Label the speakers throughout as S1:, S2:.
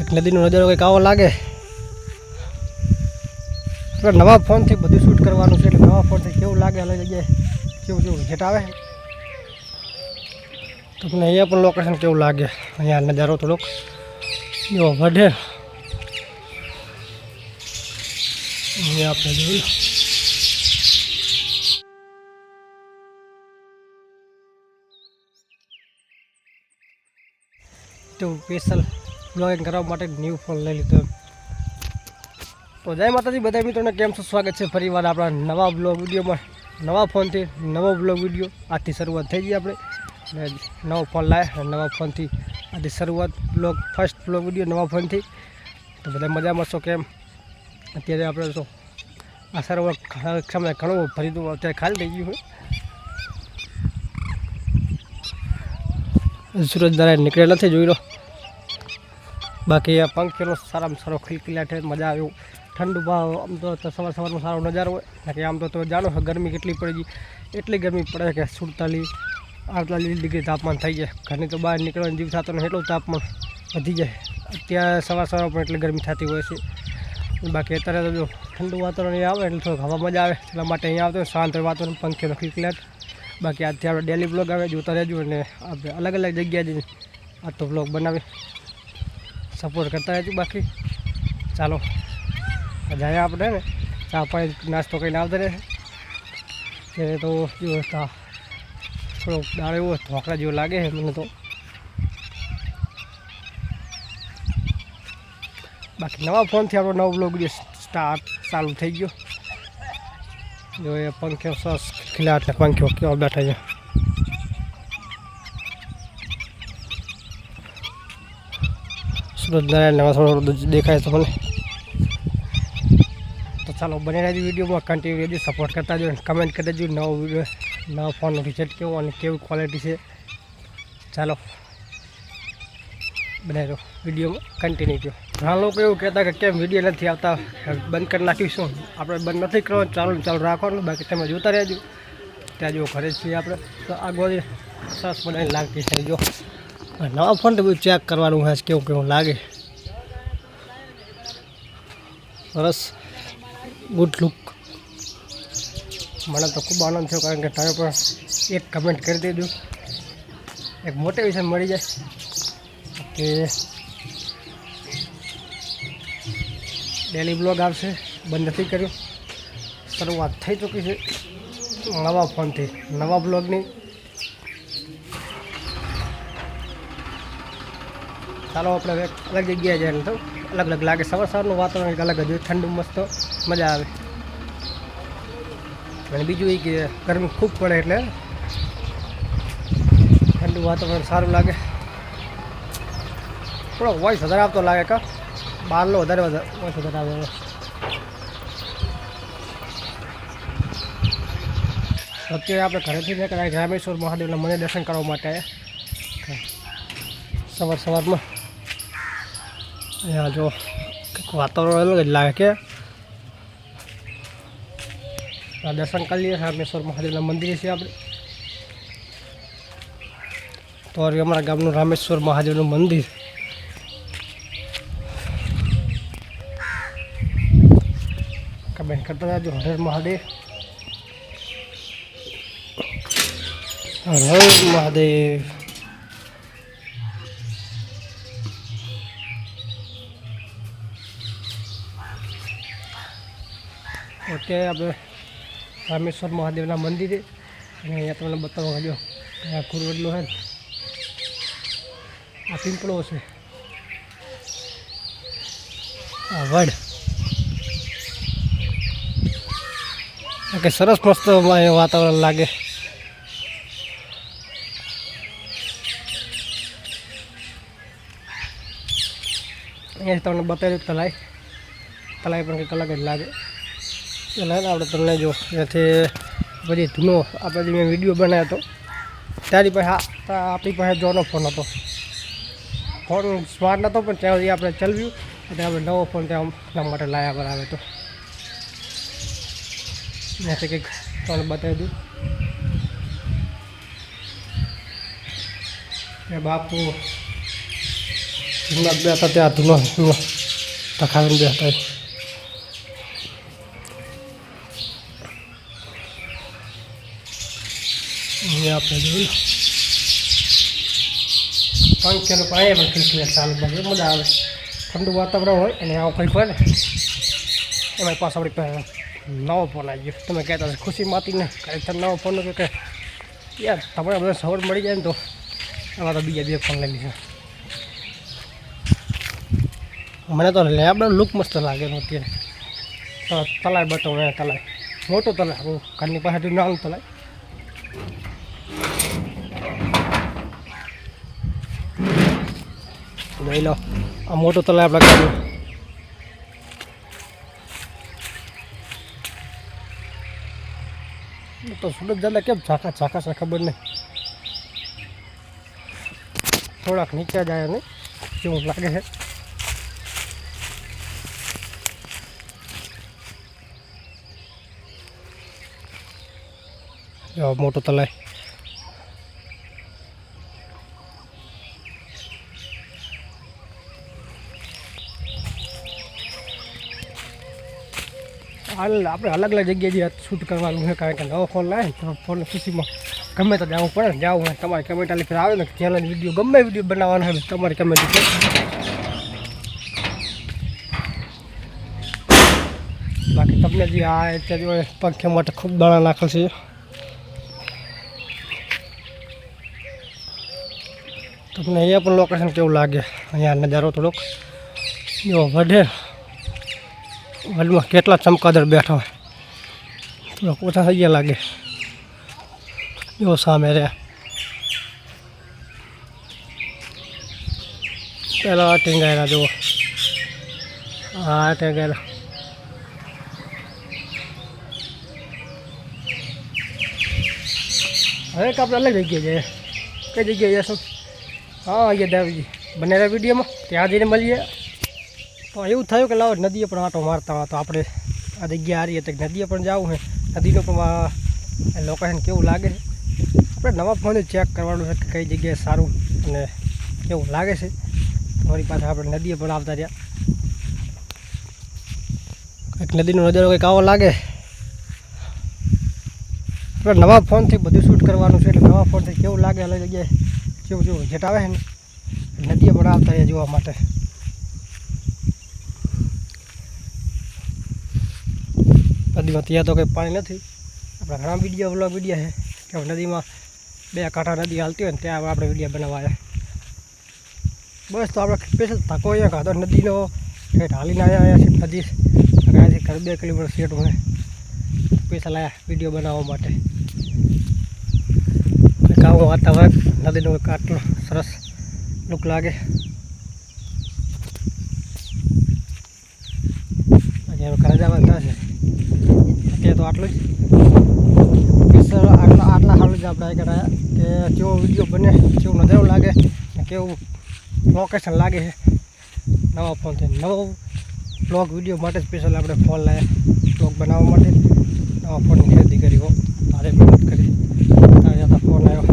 S1: એક નદીનો નજારો કંઈક આવો લાગે. નવા ફોનથી બધું શૂટ કરવાનું છે, એટલે નવા ફોનથી કેવું લાગે, અલગ જગ્યાએ કેવું કેવું ઝેટ આવે. તમને અહીંયા પણ લોકેશન કેવું લાગે? અહીંયા નજારો થોડોક જો વઢે અહીંયા આપણે જોયું. તો સ્પેશિયલ બ્લોગિંગ કરવા માટે ન્યૂ ફોન લઈ લીધો. તો જય માતાજી બધા મિત્રોને કેમ છો? સ્વાગત છે ફરીવાર આપણા નવા બ્લોગ વિડીયોમાં. નવા ફોનથી નવો બ્લોગ વીડિયો. આજથી શરૂઆત થઈ ગઈ આપણે. નવો ફોન લાવ્યા નવા ફોનથી આજથી શરૂઆત બ્લોગ ફર્સ્ટ બ્લોગ વીડિયો નવા ફોનથી તો બધા મજામાં છો કેમ? અત્યારે આપણે તો આ સરોવર સમય ઘણું ભરી દઉં અત્યારે ખાલી થઈ ગયું હોય સૂરજ નીકળે નથી જોઈ લો. બાકી આ પંખીનો સારામાં સારો ખિલખિલાટ મજા આવે એવું. ઠંડુ ભાવ, આમ તો સવાર સવારમાં સારો નજારો હોય. બાકી આમ તો તમે જાણો છો, ગરમી કેટલી પડી ગઈ. એટલી ગરમી પડે કે સુડતાલીસ, અડતાલીસ ડિગ્રી તાપમાન થઈ જાય. ઘરની તો બહાર નીકળવાની જીવ થતો નથી, એટલું તાપમાન વધી જાય. અત્યારે સવાર સવાર પણ એટલી ગરમી થતી હોય છે. બાકી અત્યારે તો ઠંડુ વાતાવરણ આવે, એટલે થોડુંક હવા મજા આવે. એટલા માટે અહીંયા આવતો શાંત વાતાવરણ પંખીનો ખિલખિલાટ. બાકી આજથી આપણે ડેલી બ્લોગ આવે, જોતા રહેજો અને આપણે અલગ અલગ જગ્યાએ જઈને આ તો બ્લોગ બનાવી સપોર્ટ કરતા રહેજો બાકી. ચાલો જાય આપણે ને. ચા પાણી નાસ્તો કરીને આવતા રહે. ત્યારે તો જો તા થોડોક દાળ એવો ઢોકળા જેવો લાગે છે મને તો. બાકી નવા ફોનથી આપણો નવો બ્લોગ સ્ટાર્ટ ચાલુ થઈ ગયો. જો એ પંખે સરસ ખીલાટ પંખીઓ કેવા બેઠા છે? નારાયણ નવા થોડો દેખાય તો મને તો ચાલો બની રહેજો વિડીયોમાં કન્ટિન્યુ રહેજો સપોર્ટ કરતા જો કમેન્ટ કરી દેજો. નવો વીડિયો નવો ફોનનું રિઝલ્ટ કેવું અને કેવી ક્વોલિટી છે. ચાલો બનાવ્યો વિડીયોમાં કન્ટિન્યુ થયો. ઘણા લોકો એવું કહેતા કે કેમ વીડિયો નથી આવતા? બંધ કરી નાખીશું. આપણે બંધ નથી કરવાનું. ચાલુ ચાલુ રાખવાનું. બાકી તમે જોતા રહેજો. ત્યાં જો ઘરે છીએ આપણે. તો આગળ ગોળી સરસ બનાવીને લાગતી છે જો નવા ફોન તો બધું ચેક કરવાનું હોય કેવું કેવું લાગે. સરસ ગુડ લુક મને તો ખૂબ આનંદ થયો, કારણ કે તમે પણ એક કમેન્ટ કરી દેજો. એક મોટિવેશન મળી જાય. કે ડેલી બ્લોગ આવશે, બંધ નથી કર્યો. શરૂઆત થઈ ચૂકી છે નવા ફોનથી. નવા બ્લોગની ચાલો આપણે અલગ જગ્યાએ જઈને તો અલગ અલગ લાગે. સવાર સવારનું વાતાવરણ અલગ જ હોય. ઠંડુ, મસ્ત, મજા આવે. અને બીજું એ કે ગરમી ખૂબ પડે એટલે ઠંડુ વાતાવરણ સારું લાગે. થોડો વોઇસ વધારે આવતો લાગે કા? બહારનો વધારે વોઇસ વધારે આવે અત્યારે આપણે ઘરેથી નીકળ્યા રામેશ્વર મહાદેવના મને દર્શન કરવા માટે. સવાર સવારમાં અહીંયા જો વાતાવરણ અલગ જ લાગે કે દર્શન કરી લઈએ રામેશ્વર મહાદેવના મંદિરે છે આપણે તો અમારા ગામનું રામેશ્વર મહાદેવનું મંદિર કમેન્ટ કરતા જો હરેર મહાદેવ હર હર મહાદેવ ઓકે આપણે રામેશ્વર મહાદેવના મંદિરે અને અહીંયા તમને બતાવવા હજો આ કુરવડલો છે ને. આ પીંપળો છે. આ વડ. ઓકે સરસ મસ્ત વાતાવરણ લાગે. અહીંયા તમને બતાવ્યું તલાઈ. તલાઈ પણ કંઈક અલગ જ લાગે. એટલે આપણે તમને જો ત્યાંથી પછી ધૂનો આપણે મેં વીડિયો બનાવ્યો હતો તારી પાસે આપણી પાસે જોનો ફોન હતો ફોન સ્માર્ટ નહોતો પણ ત્યાં સુધી આપણે ચલાવ્યું એટલે આપણે નવો ફોન ત્યાં એટલા માટે લાયા બરાબર તો ત્યાંથી કંઈક તમને બતાવી દઉં એ બાપુ જૂના બે હતા ત્યાં ધૂનો ધૂનો તખાવીને બે હતા અહીંયા આપણે જોયું. પંખેનું પાણી પણ ખીલખીલા ચાલુ બસ મજા આવે. ઠંડુ વાતાવરણ હોય અને આવું કંઈ હોય ને એમાં પાછો આપણી નવો ફોન આવી ગયો તમે કહેતા હતા ખુશી માતીને ખરેખર નવો ફોન કે કે યાર, તમારે બધા સવાર મળી જાય ને તો. એમાં તો બીજા બે ફોન લઈ લીધા. મને તો લેબડો લુક મસ્ત લાગે અત્યારે. તલાય બતાવું તલાય મોટો તલાય ઘરની પાસેથી નાનું તલાય જોઈ લો આ મોટો તલાવ આપણે કાઢ્યો તો સુરત જતા કેમ ઝાકા ઝાકા છે ખબર નહીં થોડાક નીચે જાય ને કેવું લાગે છે મોટું તલાય આપણે અલગ અલગ જગ્યાએ શૂટ કરવાનું છે, કારણ કે નવો ફોન લાવે તો ફોન ખુશીમાં ગમે તો જવું પડે ને, જવું હોય તમારી કમેન્ટ આલી આવે ને ચેનલ વીડિયો ગમે વીડિયો બનાવવાનો હોય તમારી કમેન્ટ બાકી તમને જે આ અત્યારે પંખે માટે ખૂબ દાણા નાખેલ છે. તમને અહીંયા પણ લોકેશન કેવું લાગે? અહીંયા નજારો થોડોક જો વઢે વડમાં કેટલા ચમકાદર બેઠા હોય. થોડાક ઓછા થઈ ગયા લાગે. જો સામે રહ્યા. પેલા ટીંગાયેલા જુઓ. હા ટેંગાયેલા. હવે એક આપણે અલગ જગ્યાએ જઈએ. કઈ જગ્યાએ જઈશું? હા, અહીંયા દાવીજી બનેલા વિડીયોમાં. ત્યાં જઈને મળીએ. તો એવું થયું કે લાવો નદીએ પણ આટો મારતા તો આપણે આ જગ્યા હારીએ તો નદીએ પણ જવું છે નદીનું પણ લોકેશન કેવું લાગે છે? આપણે નવા ફોન ચેક કરવાનું છે કે કઈ જગ્યાએ સારું અને કેવું લાગે છે. તમારી પાસે આપણે નદીએ પણ આવતા રહ્યા. કંઈક નદીનો નજારો કંઈક આવો લાગે. આપણે નવા ફોનથી બધું શૂટ કરવાનું છે એટલે નવા ફોનથી કેવું લાગે, અલગ જગ્યાએ કેવું જેવું જેટ આવે ને? નદીએ પણ આવતા રહ્યા જોવા માટે. નદીમાં ત્યાં તો કંઈ પાણી નથી. આપણા ઘણા વીડિયો વ્લોગ વિડીયા છે કે નદીમાં બે કાંઠા નદી હાલતી હોય ને ત્યાં આપણે વિડીયા બનાવવા બસ તો આપણે સ્પેશિયલ ધક્કો અહીંયા ખાધો નદીનો કે ઢાલીને આવ્યા છે નદી. અહીંયાથી ઘર બે કિલોમીટર સેટ હોય. સ્પેશિયલ આવ્યા વીડિયો બનાવવા માટે. ગામનું વાતાવરણ, નદીનો આટલો સરસ લુક લાગે. ઘરે જવા થશે તો આટલું જ. આટલા આટલા સારું જ આપણે કરાયા કે કેવો વીડિયો બને, કેવો નજારો લાગે કેવું લોકેશન લાગે છે. નવા ફોનથી નવો બ્લોગ વીડિયો માટે સ્પેશિયલ આપણે ફોન લાવ્યા બ્લોગ બનાવવા માટે નવા ફોનની ખરીદી કરી, હો. તારે મહેનત કરી. તારે જતા ફોન આવ્યો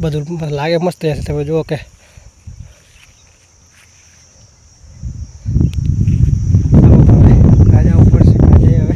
S1: બધું લાગે મસ્ત હશે તમે જુઓ કે ચાલો તો હવે રાજા ઉપર છે જઈએ હવે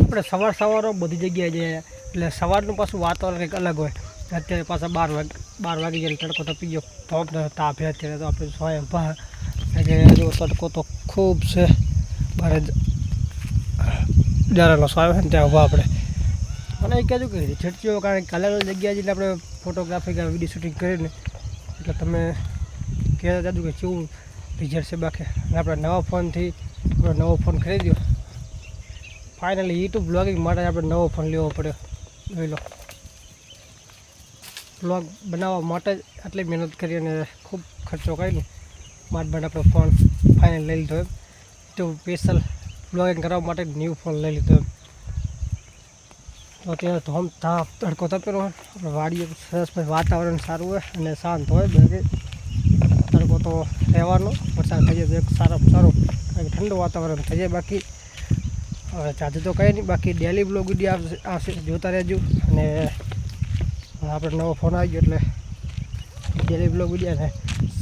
S1: આપણે સવાર સવારો બધી જગ્યાએ જઈએ એટલે સવારનું પાછું વાતાવરણ કંઈક અલગ હોય. અત્યારે પાછા બાર વાગે, બાર વાગી જાય તડકો તપી ગયો. ને અત્યારે તો આપણે સોય બહાર એટલે તડકો તો ખૂબ છે. બારે જારાનો સોય હોય ને ત્યાં ઊભા આપણે. મને એ કહેજો કે ઝડચીઓ કારણ કે અલગ જગ્યાએ જઈને આપણે ફોટોગ્રાફી કે વીડિયો શૂટિંગ કરીને, એટલે તમે કહેતા જાજો કે કેવું રિઝલ્ટ છે બાકી. અને આપણે નવા ફોનથી આપણે નવો ફોન ખરીદ્યો. ફાઇનલી યુટ્યુબ બ્લોગિંગ માટે આપણે નવો ફોન લેવો પડ્યો. જોઈ લો. બ્લોગ બનાવવા માટે જ આટલી મહેનત કરી અને ખૂબ ખર્ચો કરીને મારા બેન આપણે ફોન ફાઇનલ લઈ લીધો એમ. તો સ્પેશિયલ બ્લોગિંગ કરવા માટે ન્યૂ ફોન લઈ લીધો એમ. તો અત્યારે ધોમ તાપ તડકો તપેલો હોય. આપણે વાડીએ સરસ પછી વાતાવરણ સારું હોય અને શાંત હોય બાકી તડકો તો રહેવાનો. વરસાદ થઈ જાય તો એક સારો સારું કારણ કે ઠંડુ વાતાવરણ થઈ જાય બાકી. હવે ચાર્જ તો કંઈ નહીં, બાકી ડેલી બ્લોગ વીડિયો આવશે જોતા રહેજો. અને આપણે નવો ફોન આવી ગયો એટલે ડેલી બ્લોગ વીડિયો અને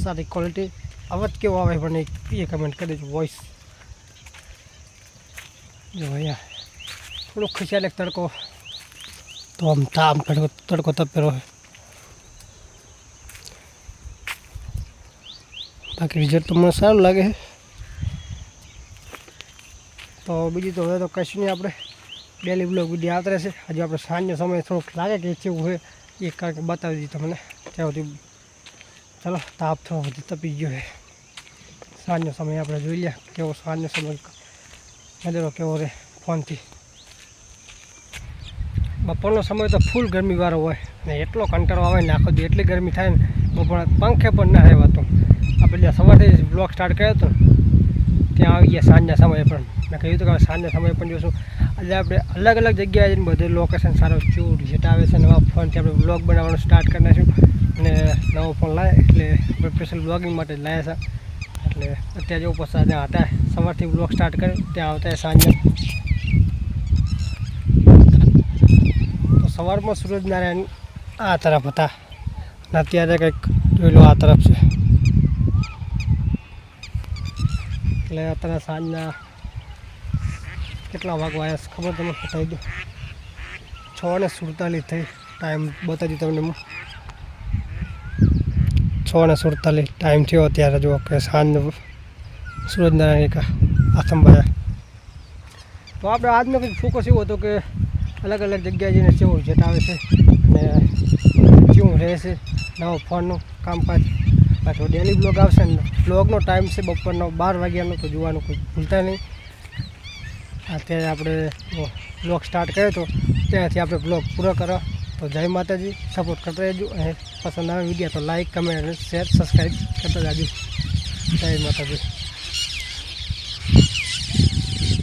S1: સારી ક્વોલિટી અવાજ કેવો આવે પણ એ કમેન્ટ કરી દેજો વોઇસ જો અહીંયા થોડુંક ખુશિયાલ તડકો. તો આમ તામ તડકો તડકો તપેલો બાકી રિઝલ્ટ તો મને સારું લાગે. છે તો બીજું તો હવે તો કશું નહીં આપણે. ડેલી બ્લોગ વીડિયો આવતા રહેશે. હજુ આપણે સાંજનો સમય થોડોક લાગે કે કેવું હોય એ કારણ કે બતાવી દીધું તમને. ત્યાં સુધી ચલો, તાપ થોડો વધુ તપી ગયો છે. સાંજનો સમય આપણે જોઈ લે, કેવો સાંજનો સમય નજરો કેવો રહે ફોનથી. બપોરનો સમય તો ફૂલ ગરમીવાળો હોય. ને એટલો કંટાળો આવે ને આખો દી એટલી ગરમી થાય ને બપોર પંખે પણ ના રહેવાતું. આપણે સવારથી બ્લોક સ્ટાર્ટ કર્યો હતો ત્યાં આવી ગયા સાંજના સમયે પણ. મેં કહ્યું હતું કે સાંજના સમયે પણ જોશું. એટલે આપણે અલગ અલગ જગ્યાએ જઈને બધું લોકેશન સારો ચૂર રિઝલ્ટ આવે છે, નવા ફોનથી આપણે બ્લોગ બનાવવાનું સ્ટાર્ટ કરી નાખ્યું અને નવો ફોન લાવે એટલે આપણે સ્પેશિયલ બ્લોગિંગ માટે લાવ્યા છે. એટલે અત્યારે જેવું પછી ત્યાં હતા, સવારથી બ્લોગ સ્ટાર્ટ કરે ત્યાં આવતા સાંજે. તો સવારમાં સૂરજનારાયણ આ તરફ હતા. અને અત્યારે કંઈક જોઈ લો આ તરફ છે. એટલે અત્યારે સાંજના કેટલા વાગવા આવ્યા છે ખબર તમને બતાવી દો છ ને સુડતાલીસ થઈ. ટાઈમ બતાવી તમને હું. છ ને સુડતાલીસ ટાઈમ થયો અત્યારે જુઓ કે સાંજ સૂરજનારાયણ એક આથંભાયા તો આપણે આજનો કંઈક ફોકસ એવો હતો કે અલગ અલગ જગ્યાએ જઈને કેવું આવે છે અને કેવું રહેશે, નવો ફોનનું કામકાજ. પાછો ડેલી બ્લોગ આવશે ને. બ્લોગનો ટાઈમ છે બપોરનો બાર વાગ્યાનો, તો જોવાનું કોઈ ભૂલતા નહીં. અત્યારે આપણે બ્લોગ સ્ટાર્ટ કર્યો હતો ત્યાંથી આપણે બ્લોગ પૂરો કરો તો જય માતાજી સપોર્ટ કરતા રહેજો. અને પસંદ આવે વીડિયો તો લાઈક કમેન્ટ શેર સબસ્ક્રાઈબ કરતા જાજો. જય માતાજી.